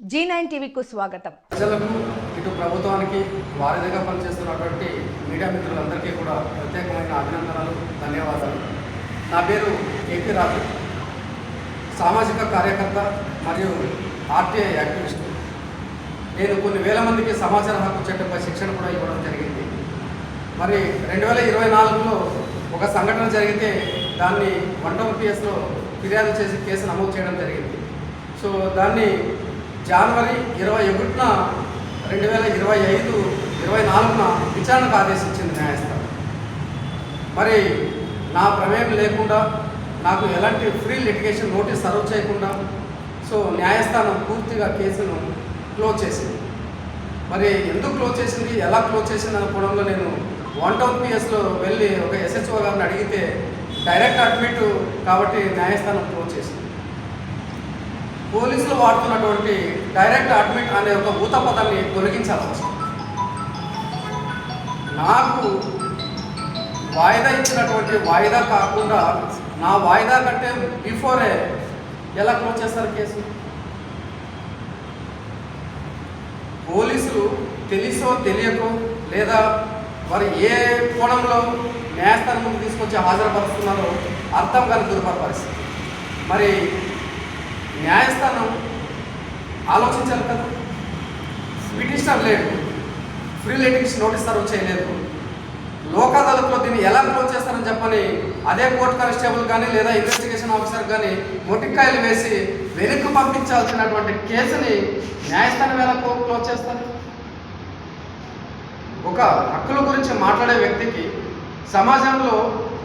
G nine టీవీకు స్వాగతం. ప్రజలకు ఇటు ప్రభుత్వానికి వారిదిగా పనిచేస్తున్నటువంటి మీడియా మిత్రులందరికీ కూడా ప్రత్యేకమైన అభినందనలు ధన్యవాదాలు. నా పేరు ఏపీ రాజు. సామాజిక కార్యకర్త మరియు ఆర్టీఐ యాక్టివిస్ట్. నేను కొన్ని వేల మందికి సమాచార హక్కు చట్టంపై శిక్షణ కూడా ఇవ్వడం జరిగింది. మరి రెండు వేల ఇరవై నాలుగులో ఒక సంఘటన జరిగితే దాన్ని వన్ టౌన్ పిఎస్లో ఫిర్యాదు చేసి కేసు నమోదు చేయడం జరిగింది. సో దాన్ని జనవరి ఇరవై ఒకటిన రెండు వేల ఇరవై ఐదు ఇరవై నాలుగున విచారణకు ఆదేశించింది న్యాయస్థానం. మరి నా ప్రమేయం లేకుండా నాకు ఎలాంటి ఫ్రీ లిటిగేషన్ నోటీస్ సర్వ్ చేయకుండా సో న్యాయస్థానం పూర్తిగా కేసును క్లోజ్ చేసింది. మరి ఎందుకు క్లోజ్ చేసింది ఎలా క్లోజ్ చేసింది అనుకోవడంలో నేను వన్ టౌన్ పిఎస్లో వెళ్ళి ఒక ఎస్హెచ్ఓ గారిని అడిగితే డైరెక్ట్ అడ్మిట్ కాబట్టి న్యాయస్థానం క్లోజ్ చేసింది. పోలీసులు వాడుతున్నటువంటి డైరెక్ట్ అడ్మిట్ అనే ఒక భూత పదాన్ని తొలగించాలి నాకు వాయిదా ఇచ్చినటువంటి వాయిదా కాకుండా నా వాయిదా కంటే బిఫోరే ఎలా క్లోజ్ చేస్తారు కేసు? పోలీసులు తెలుసో తెలియకో లేదా వారు ఏ కోణంలో న్యాయస్థానం ముందు తీసుకొచ్చి హాజరుపరుస్తున్నారో అర్థం కాని దుర్భర పరిస్థితి. మరి న్యాయస్థానం ఆలోచించాలి కదా. పిటిషనర్ లేడు ఫ్రీ లిటిగేషన్ నోటీస్ సర్వ్ చేయలేదు లోక్ అదాలత్లో దీన్ని ఎలా క్లోజ్ చేస్తారని చెప్పని అదే కోర్టు కానిస్టేబుల్ కానీ లేదా ఇన్వెస్టిగేషన్ ఆఫీసర్ కానీ మొటిక్కాయలు వేసి వెనక్కి పంపించాల్సినటువంటి కేసుని న్యాయస్థానం ఎలా కోర్టు క్లోజ్ చేస్తారు? ఒక హక్కుల గురించి మాట్లాడే వ్యక్తికి సమాజంలో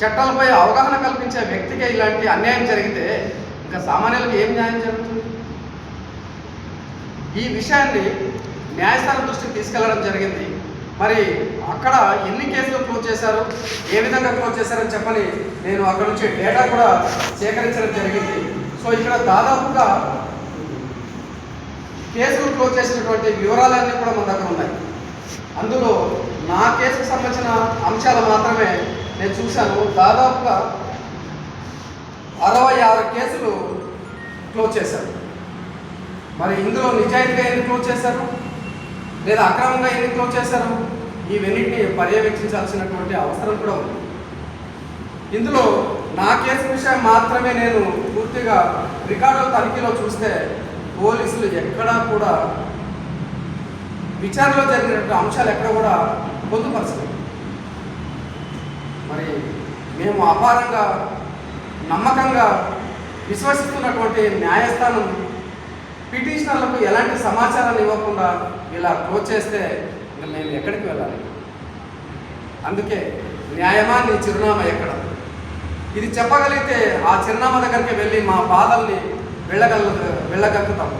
చట్టాలపై అవగాహన కల్పించే వ్యక్తికి ఇలాంటి అన్యాయం జరిగితే ఇంకా సామాన్యులకు ఏం న్యాయం జరుగుతుంది? ఈ విషయాన్ని న్యాయస్థానం దృష్టికి తీసుకెళ్ళడం జరిగింది. మరి అక్కడ ఎన్ని కేసులు క్లోజ్ చేశారు? ఏ విధంగా క్లోజ్ చేశారని చెప్పని నేను అక్కడ నుంచి డేటా కూడా సేకరించడం జరిగింది. సో ఇక్కడ దాదాపుగా కేసులు క్లోజ్ చేసినటువంటి వివరాలన్నీ కూడా మన దగ్గర ఉన్నాయి. అందులో నా కేసుకు సంబంధించిన అంశాలు మాత్రమే నేను చూశాను. దాదాపుగా అరవై ఆరు కేసులు క్లోజ్ చేశారు. మరి ఇందులో నిజాయితీగా ఎన్ని క్లోజ్ చేశారు? లేదా అక్రమంగా ఎన్ని క్లోజ్ చేశారు? ఇవన్నిటిని పర్యవేక్షించాల్సినటువంటి అవసరం కూడా ఉంది. ఇందులో నా కేసు విషయం మాత్రమే నేను పూర్తిగా రికార్డుల తనిఖీలో చూస్తే పోలీసులు ఎక్కడా కూడా విచారణలో జరిగినటువంటి అంశాలు ఎక్కడ కూడా పొందుపరచలేదు. మరి మేము అపారంగా నమ్మకంగా విశ్వసిస్తున్నటువంటి న్యాయస్థానం పిటిషనర్లకు ఎలాంటి సమాచారాన్ని ఇవ్వకుండా ఇలా క్లోజ్ చేస్తే ఇంకా మేము ఎక్కడికి వెళ్ళాలి? అందుకే న్యాయమా నీ చిరునామా ఎక్కడ? ఇది చెప్పగలిగితే ఆ చిరునామా దగ్గరికి వెళ్ళి మా బాధల్ని వెళ్ళగల వెళ్ళగలుగుతాం.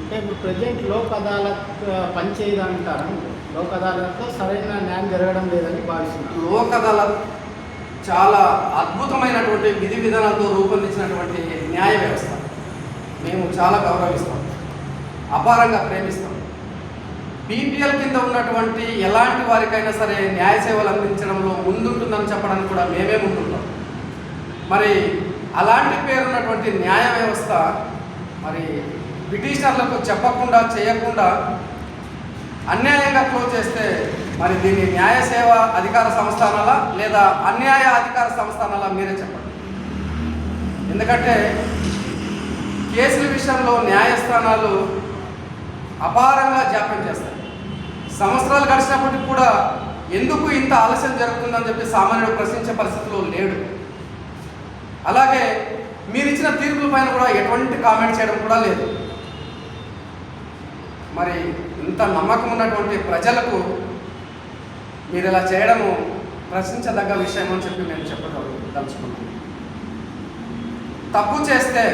అంటే ఇప్పుడు ప్రజెంట్ లోక్ అదాలత్ ఆ, పనిచేయదు అంటారు లోక్ అదాలత్లో సరైన న్యాయం జరగడం లేదని భావిస్తున్నారు. లోక్ అదాలత్ చాలా అద్భుతమైనటువంటి విధి విధానాలతో రూపొందించినటువంటి న్యాయ వ్యవస్థ. మేము చాలా గౌరవిస్తాం. అపారంగా ప్రేమిస్తాం. బీపీఎల్ కింద ఉన్నటువంటి ఎలాంటి వారికైనా సరే న్యాయ సేవలు అందించడంలో ముందుంటుందని చెప్పడానికి కూడా మేమే ముందుంటాం. మరి అలాంటి పేరున్నటువంటి న్యాయ వ్యవస్థ మరి బ్రిటిషర్లకు చెప్పకుండా చేయకుండా అన్యాయంగా క్లోజ్ చేస్తే మరి దీన్ని న్యాయ సేవ అధికార సంస్థానాల లేదా అన్యాయ అధికార సంస్థానాల మీరే చెప్పండి. ఎందుకంటే కేసుల విషయంలో న్యాయస్థానాలు అపారంగా జాప్యం చేస్తాయి. సంవత్సరాలు గడిచినప్పటికీ కూడా ఎందుకు ఇంత ఆలస్యం జరుగుతుందని చెప్పి సామాన్యుడు ప్రశ్నించే పరిస్థితిలో లేడు. అలాగే మీరు ఇచ్చిన తీర్పుల పైన కూడా ఎటువంటి కామెంట్ చేయడం కూడా లేదు. మరి ఇంత నమ్మకం ఉన్నటువంటి ప్రజలకు మీరు ఇలా చేయడము ప్రశ్నించదగ్గ విషయం అని చెప్పి మేము చెప్పదలుచుకున్నాం తప్పు చేస్తే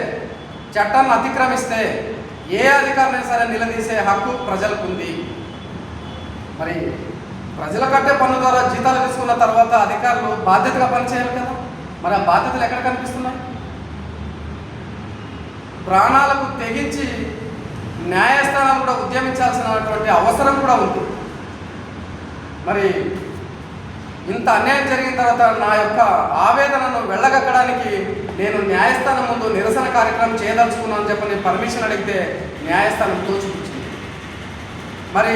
చట్టాన్ని అతిక్రమిస్తే ఏ అధికారిని సరే నిలదీసే హక్కు ప్రజలకు ఉంది మరి ప్రజల కట్టే పన్ను ద్వారా జీతాలు తీసుకున్న తర్వాత అధికారులు బాధ్యతగా పనిచేయాలి కదా? మరి ఆ బాధ్యతలు ఎక్కడ కనిపిస్తున్నాయి? ప్రాణాలకు తెగించి న్యాయస్థానాలు కూడా ఉద్యమించాల్సినటువంటి అవసరం కూడా ఉంది. మరి ఇంత అన్యాయం జరిగిన తర్వాత నా యొక్క ఆవేదనను వెళ్ళగక్కడానికి నేను న్యాయస్థానం ముందు నిరసన కార్యక్రమం చేయదలుచుకున్నాను చెప్పి నేను పర్మిషన్ అడిగితే న్యాయస్థానం తోచిపుచ్చింది. మరి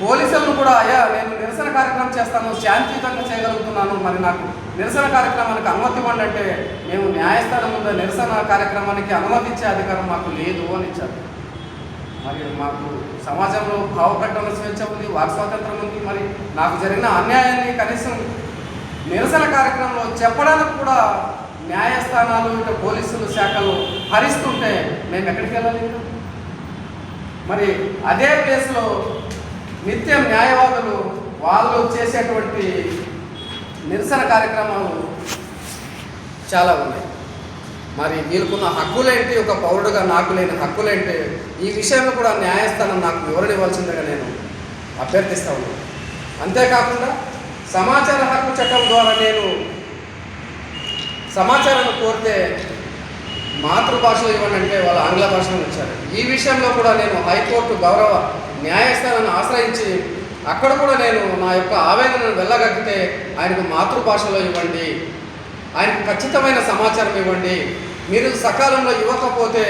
పోలీసులను కూడా అయ్యా నేను నిరసన కార్యక్రమం చేస్తాను శాంతియుతంగా చేయగలుగుతున్నాను మరి నాకు నిరసన కార్యక్రమానికి అనుమతి ఇవ్వండి అంటే మేము న్యాయస్థానం ముందు నిరసన కార్యక్రమానికి అనుమతి ఇచ్చే అధికారం మాకు లేదు అని ఇచ్చారు మరి మాకు సమాజంలో భావ ప్రకటన స్వేచ్ఛ ఉంది వాక్ స్వాతంత్రం ఉంది. మరి నాకు జరిగిన అన్యాయాన్ని కనీసం నిరసన కార్యక్రమంలో చెప్పడానికి కూడా న్యాయస్థానాలు ఇటు పోలీసులు శాఖలు హరిస్తుంటే మేము ఎక్కడికి వెళ్ళాలి మరి అదే ప్లేస్లో నిత్యం న్యాయవాదులు వాళ్ళు చేసేటువంటి నిరసన కార్యక్రమాలు చాలా ఉన్నాయి. మరి వీళ్ళకున్న హక్కులేంటి? ఒక పౌరుడుగా నాకు లేని హక్కులేంటి? ఈ విషయంలో కూడా న్యాయస్థానం నాకు వివరణ ఇవ్వాల్సిందిగా నేను అభ్యర్థిస్తా ఉన్నాను. అంతేకాకుండా సమాచార హక్కు చట్టం ద్వారా నేను సమాచారాన్ని కోరితే మాతృభాషలో ఇవ్వండి అంటే వాళ్ళు ఆంగ్ల భాషలో ఇచ్చారు ఈ విషయంలో కూడా నేను హైకోర్టు గౌరవ న్యాయస్థానాన్ని ఆశ్రయించి అక్కడ కూడా నేను నా యొక్క ఆవేదనను వెళ్ళగక్కితే ఆయనకు మాతృభాషలో ఇవ్వండి ఆయనకు ఖచ్చితమైన సమాచారం ఇవ్వండి. మీరు సకాలంలో ఇవ్వకపోతే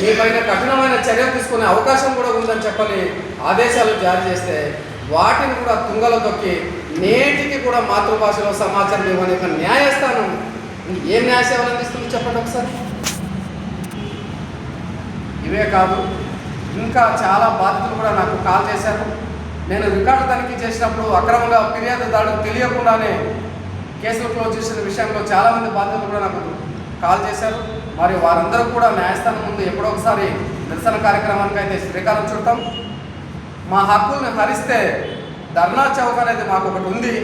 మీ పైన కఠినమైన చర్యలు తీసుకునే అవకాశం కూడా ఉందని చెప్పని ఆదేశాలు జారీ చేస్తే వాటిని కూడా తుంగలో తొక్కి నేటికి కూడా మాతృభాషలో సమాచారం ఇవ్వని ఒక న్యాయస్థానం ఏం న్యాయ సేవలు అందిస్తుంది చెప్పండి ఒకసారి. ఇవే కాదు ఇంకా చాలా బాధితులు కూడా నాకు కాల్ చేశారు. నేను రికార్డు తనిఖీ చేసినప్పుడు అక్రమంగా ఫిర్యాదుదారుడు తెలియకుండానే కేసులు క్లోజ్ చేసిన విషయంలో చాలామంది బాధితులు కూడా నాకు కాల్ చేశారు. మరి వారందరూ కూడా న్యాయస్థానం ముందు ఎప్పుడో ఒకసారి నిరసన కార్యక్రమానికి అయితే శ్రీకారం చుడతాం. మా హక్కుల్ని హరిస్తే ధర్నా చౌక్ అనేది మాకు ఒకటి ఉంది.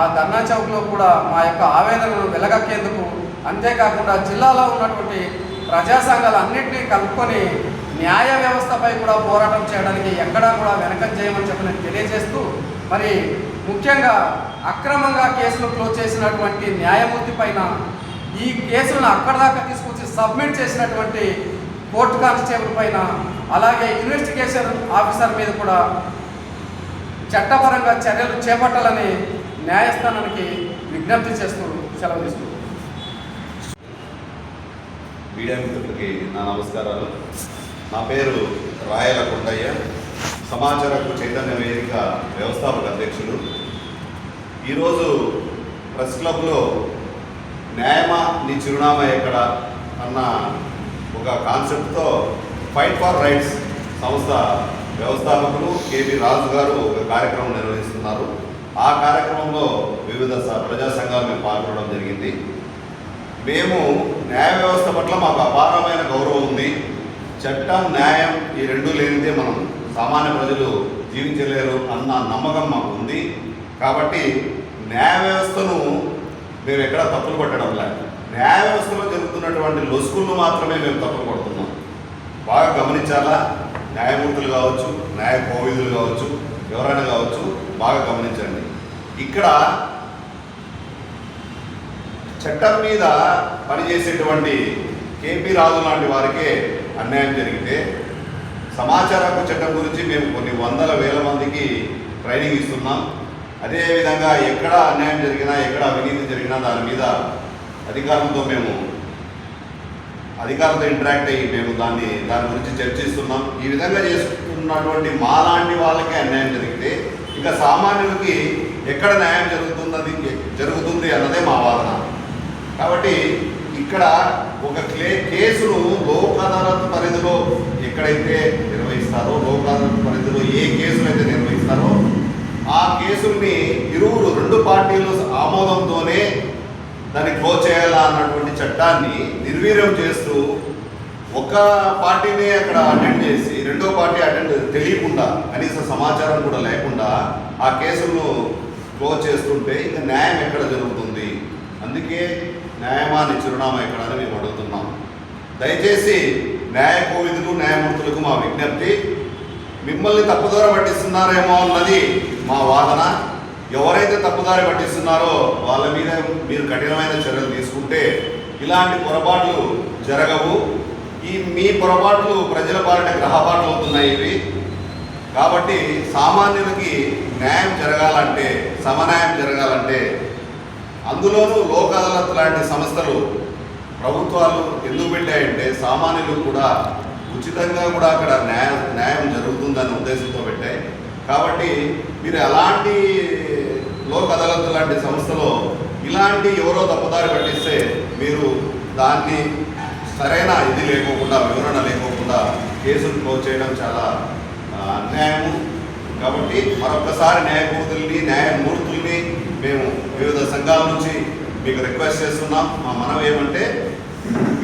ఆ ధర్నా చౌక్లో కూడా మా యొక్క ఆవేదనను వెలగక్కేందుకు అంతేకాకుండా జిల్లాలో ఉన్నటువంటి ప్రజా సంఘాలు అన్నింటినీ కలుపుకొని న్యాయ వ్యవస్థపై కూడా పోరాటం చేయడానికి ఎక్కడా కూడా వెనక చేయమని చెప్పి నేను తెలియజేస్తూ మరి ముఖ్యంగా అక్రమంగా కేసులు క్లోజ్ చేసినటువంటి న్యాయమూర్తి పైన ఈ కేసులను అక్కడ దాకా తీసుకొచ్చి సబ్మిట్ చేసినటువంటి కోర్టు కానిస్టేబుల్ పైన అలాగే ఇన్వెస్టిగేషన్ ఆఫీసర్ మీద కూడా చట్టపరంగా చర్యలు చేపట్టాలని న్యాయస్థానానికి విజ్ఞప్తి చేస్తూ సెలవు తీసుకుంటున్నాను మీడియా మిత్రులకి నా నమస్కారాలు. నా పేరు రాయల కొండయ్య సమాచారకు చైతన్య వేదిక వ్యవస్థాపక అధ్యక్షులు ఈరోజు ప్రెస్ క్లబ్లో న్యాయమా నీ చిరునామా ఎక్కడ అన్న ఒక కాన్సెప్ట్తో ఫైట్ ఫర్ రైట్స్ సంస్థ వ్యవస్థాపకులు కేబి రాజు గారు ఒక కార్యక్రమం నిర్వహిస్తున్నారు. ఆ కార్యక్రమంలో వివిధ ప్రజా సంఘాలు మేము పాల్గొనడం జరిగింది. మేము న్యాయ వ్యవస్థ పట్ల మాకు అపారమైన గౌరవం ఉంది. చట్టం న్యాయం ఈ రెండు లేనిదే మనం సామాన్య ప్రజలు జీవించలేరు అన్న నమ్మకం మాకు ఉంది. కాబట్టి న్యాయ వ్యవస్థను మేము ఎక్కడ తప్పులు పట్టడం లేదు. న్యాయ వ్యవస్థలో జరుగుతున్నటువంటి లొసుకులను మాత్రమే మేము తప్పులు పడుతున్నాం బాగా గమనించాలా? న్యాయమూర్తులు కావచ్చు న్యాయ కోవిధులు కావచ్చు ఎవరైనా కావచ్చు బాగా గమనించండి. ఇక్కడ చట్టం మీద పనిచేసేటువంటి కేపీ రాజు లాంటి వారికే అన్యాయం జరిగితే సమాచార హక్కు చట్టం గురించి మేము కొన్ని వందల వేల మందికి ట్రైనింగ్ ఇస్తున్నాం. అదేవిధంగా ఎక్కడ అన్యాయం జరిగినా ఎక్కడ అవినీతి జరిగినా దాని మీద అధికారంతో మేము అధికారంతో ఇంటరాక్ట్ అయ్యి మేము దాన్ని దాని గురించి చర్చిస్తున్నాం. ఈ విధంగా చేస్తున్నటువంటి మాలాంటి వాళ్ళకి అన్యాయం జరిగితే ఇంకా సామాన్యులకి ఎక్కడ న్యాయం జరుగుతున్నది జరుగుతుంది అన్నదే మా వాదన. కాబట్టి ఇక్కడ ఒక క్లే కేసును లోక్ అదాలత్ పరిధిలో ఎక్కడైతే నిర్వహిస్తారో లోక్ పరిధిలో ఏ కేసులు అయితే నిర్వహిస్తారో ఆ కేసుల్ని ఇరువురు రెండు పార్టీలు ఆమోదంతోనే దాన్ని క్లోజ్ చేయాలా అన్నటువంటి చట్టాన్ని నిర్వీర్యం చేస్తూ ఒక పార్టీని అక్కడ అటెండ్ చేసి రెండో పార్టీ అటెండ్ తెలియకుండా కనీస సమాచారం కూడా లేకుండా ఆ కేసులను క్లోజ్ చేస్తుంటే ఇంకా న్యాయం ఎక్కడ జరుగుతుంది? అందుకే న్యాయమాని చిరునామా ఎక్కడ అని మేము అడుగుతున్నాం. దయచేసి న్యాయ కోవిదులు న్యాయమూర్తులకు మా విజ్ఞప్తి మిమ్మల్ని తప్పుదారి పట్టిస్తున్నారేమో అన్నది మా వాదన. ఎవరైతే తప్పుదారి పట్టిస్తున్నారో వాళ్ళ మీద మీరు కఠినమైన చర్యలు తీసుకుంటే ఇలాంటి పొరపాట్లు జరగవు. ఈ మీ పొరపాట్లు ప్రజల పాలిట గ్రహపాట్లు అవుతున్నాయి ఇవి. కాబట్టి సామాన్యులకి న్యాయం జరగాలంటే సమన్యాయం జరగాలంటే అందులోనూ లోక్ అదాలత్ లాంటి సంస్థలు ప్రభుత్వాలు ఎందుకు పెట్టాయంటే సామాన్యులు కూడా ఉచితంగా కూడా అక్కడ న్యాయం న్యాయం జరుగుతుందనే ఉద్దేశంతో పెట్టాయి. కాబట్టి మీరు ఎలాంటి లోక్ అదాలత్ లాంటి సంస్థలో ఇలాంటి ఎవరో తప్పుదారి పట్టిస్తే మీరు దాన్ని సరైన ఇది లేకోకుండా వివరణ లేకోకుండా కేసులు క్లోజ్ చేయడం చాలా అన్యాయము. కాబట్టి మరొకసారి న్యాయమూర్తుల్ని న్యాయమూర్తుల్ని మేము వివిధ సంఘాల నుంచి మీకు రిక్వెస్ట్ చేస్తున్నాం. మా మనం ఏమంటే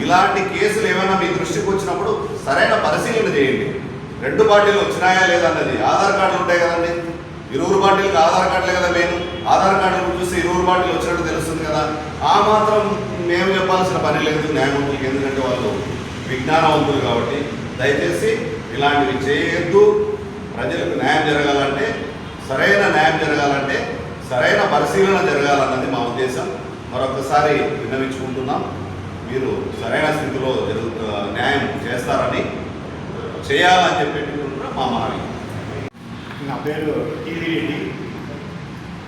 ఇలాంటి కేసులు ఏమైనా మీ దృష్టికి వచ్చినప్పుడు సరైన పరిశీలన చేయండి. రెండు పార్టీలు వచ్చినాయా లేదన్నది ఆధార్ కార్డులు ఉంటాయి కదండి. ఇరువురు పార్టీలకు ఆధార్ కార్డులే కదా మెయిన్ ఆధార్ కార్డులు చూస్తే ఇరువురు పార్టీలు వచ్చినట్టు తెలుస్తుంది కదా. ఆ మాత్రం మేము చెప్పాల్సిన పని లేదు న్యాయమూర్తులకి ఎందుకంటే వాళ్ళు విజ్ఞానవంతులు కాబట్టి. దయచేసి ఇలాంటివి చేయొద్దు. ప్రజలకు న్యాయం జరగాలంటే సరైన న్యాయం జరగాలంటే సరైన పరిశీలన జరగాలన్నది మా ఉద్దేశం. మరొకసారి విన్నవించుకుంటున్నాం. మీరు సరైన స్థితిలో జరుగుతు న్యాయం చేస్తారని చేయాలని చెప్పేది కూడా మా మనవి నా పేరు టీవీ రెడ్డి.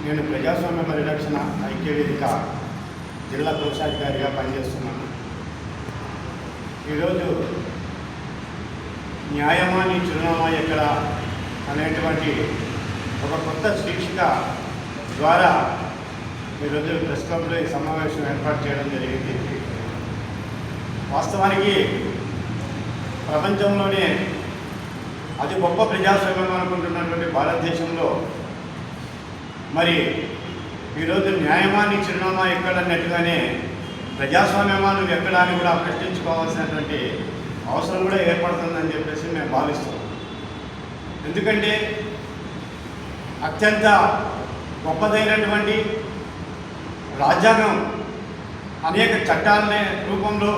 నేను ప్రజాస్వామ్య పరిరక్షణ ఐక్యవేదిక జిల్లా కోశాధికారిగా పనిచేస్తున్నాను. ఈరోజు న్యాయమా నీ చిరునామా ఎక్కడ అనేటువంటి ఒక కొత్త శీర్షిక ద్వారా ఈరోజు ప్రెస్ క్లబ్లో ఈ సమావేశం ఏర్పాటు చేయడం జరిగింది. వాస్తవానికి ప్రపంచంలోనే అతి గొప్ప ప్రజాస్వామ్యం అనుకుంటున్నటువంటి భారతదేశంలో మరి ఈరోజు న్యాయమాన్ని చిరునామా ఎక్కడన్నట్టుగానే ప్రజాస్వామ్యమా నువ్వు అని కూడా ప్రశ్నించుకోవాల్సినటువంటి అవసరం కూడా ఏర్పడుతుందని చెప్పేసి మేము భావిస్తాం ఎందుకంటే అత్యంత గొప్పదైనటువంటి రాజ్యాంగం అనేక చట్టాలనే రూపంలో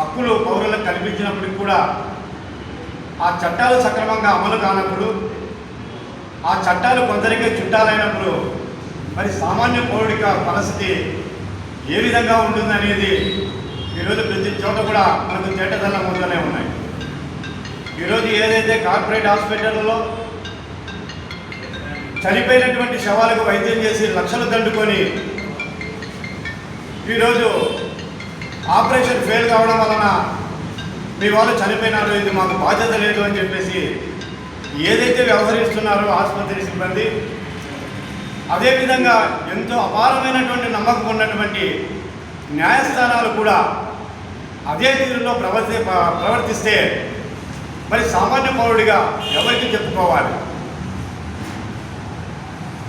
హక్కులు పౌరులకు కల్పించినప్పటికి కూడా ఆ చట్టాలు సక్రమంగా అమలు కానప్పుడు ఆ చట్టాలు కొందరికే చుట్టాలైనప్పుడు మరి సామాన్య పౌరుడిక పరిస్థితి ఏ విధంగా ఉంటుందనేది ఈరోజు ప్రతి చోట కూడా మనకు తేటతెల్లం ముందునే ఉన్నాయి. ఈరోజు ఏదైతే కార్పొరేట్ హాస్పిటల్లో చనిపోయినటువంటి శవాలకు వైద్యం చేసి లక్షలు దండుకొని ఈరోజు ఆపరేషన్ ఫెయిల్ కావడం వలన మీ వాళ్ళు చనిపోయినారు ఇది మాకు బాధ్యత లేదు అని చెప్పేసి ఏదైతే వ్యవహరిస్తున్నారో ఆసుపత్రి సిబ్బంది అదేవిధంగా ఎంతో అపారమైనటువంటి నమ్మకం ఉన్నటువంటి న్యాయస్థానాలు కూడా అదే తీరులో ప్రవర్తి ప్రవర్తిస్తే మరి సామాన్య పౌరుడిగా ఎవరికి చెప్పుకోవాలి?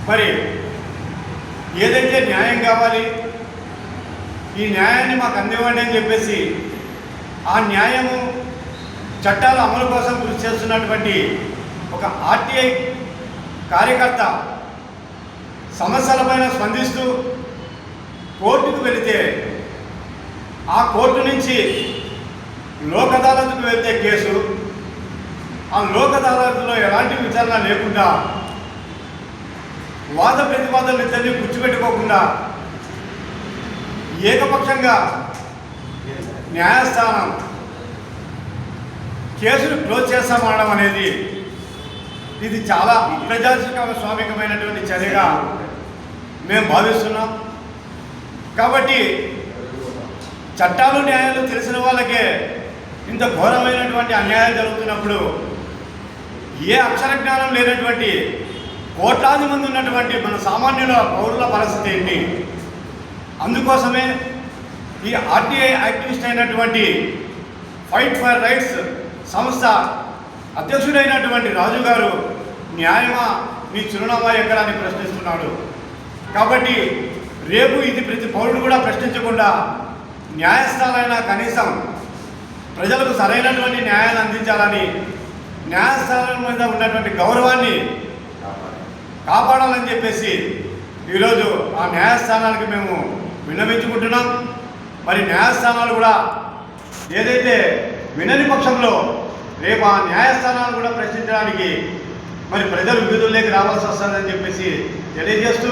మరి ఏదైతే న్యాయం కావాలి ఈ న్యాయాన్ని మాకు అందివ్వండి అని చెప్పేసి ఆ న్యాయము చట్టాల అమలు కోసం కృషి చేస్తున్నటువంటి ఒక ఆర్టీఐ కార్యకర్త సమస్యలపైన స్పందిస్తూ కోర్టుకు వెళితే ఆ కోర్టు నుంచి లోక్ అదాలత్కు వెళ్తే కేసు. ఆ లోక్ అదాలత్లో ఎలాంటి విచారణ లేకుండా వాద ప్రతివాదాలు ఇద్దరిని కూర్చోబెట్టుకోకుండా ఏకపక్షంగా న్యాయస్థానం కేసులు క్లోజ్ చేస్తామనడం అనేది ఇది చాలా స్వామికమైనటువంటి చర్యగా మేము భావిస్తున్నాం. కాబట్టి చట్టాలు న్యాయాలు తెలిసిన వాళ్ళకే ఇంత ఘోరమైనటువంటి అన్యాయం జరుగుతున్నప్పుడు ఏ అక్షర జ్ఞానం లేనటువంటి కోట్లాది మంది ఉన్నటువంటి మన సామాన్యుల పౌరుల పరిస్థితి ఏంటి? అందుకోసమే ఈ ఆర్టీఐ యాక్టివిస్ట్ అయినటువంటి ఫైట్ ఫర్ రైట్స్ సంస్థ అధ్యక్షుడైనటువంటి రాజు గారు న్యాయమా మీ చిరునామా ఎక్కడ అని ప్రశ్నిస్తున్నాడు. కాబట్టి రేపు ఇది ప్రతి పౌరుడు కూడా ప్రశ్నించకుండా న్యాయస్థానాలైనా కనీసం ప్రజలకు సరైనటువంటి న్యాయాన్ని అందించాలని న్యాయస్థానం మీద ఉన్నటువంటి గౌరవాన్ని కాపాడాలని చెప్పేసి ఈరోజు ఆ న్యాయస్థానానికి మేము విన్నవించుకుంటున్నాం. మరి న్యాయస్థానాలు కూడా ఏదైతే వినని పక్షంలో రేపు ఆ న్యాయస్థానాలు కూడా ప్రశ్నించడానికి మరి ప్రజలు వీధుల్లోకి రావాల్సి వస్తుందని చెప్పేసి తెలియజేస్తూ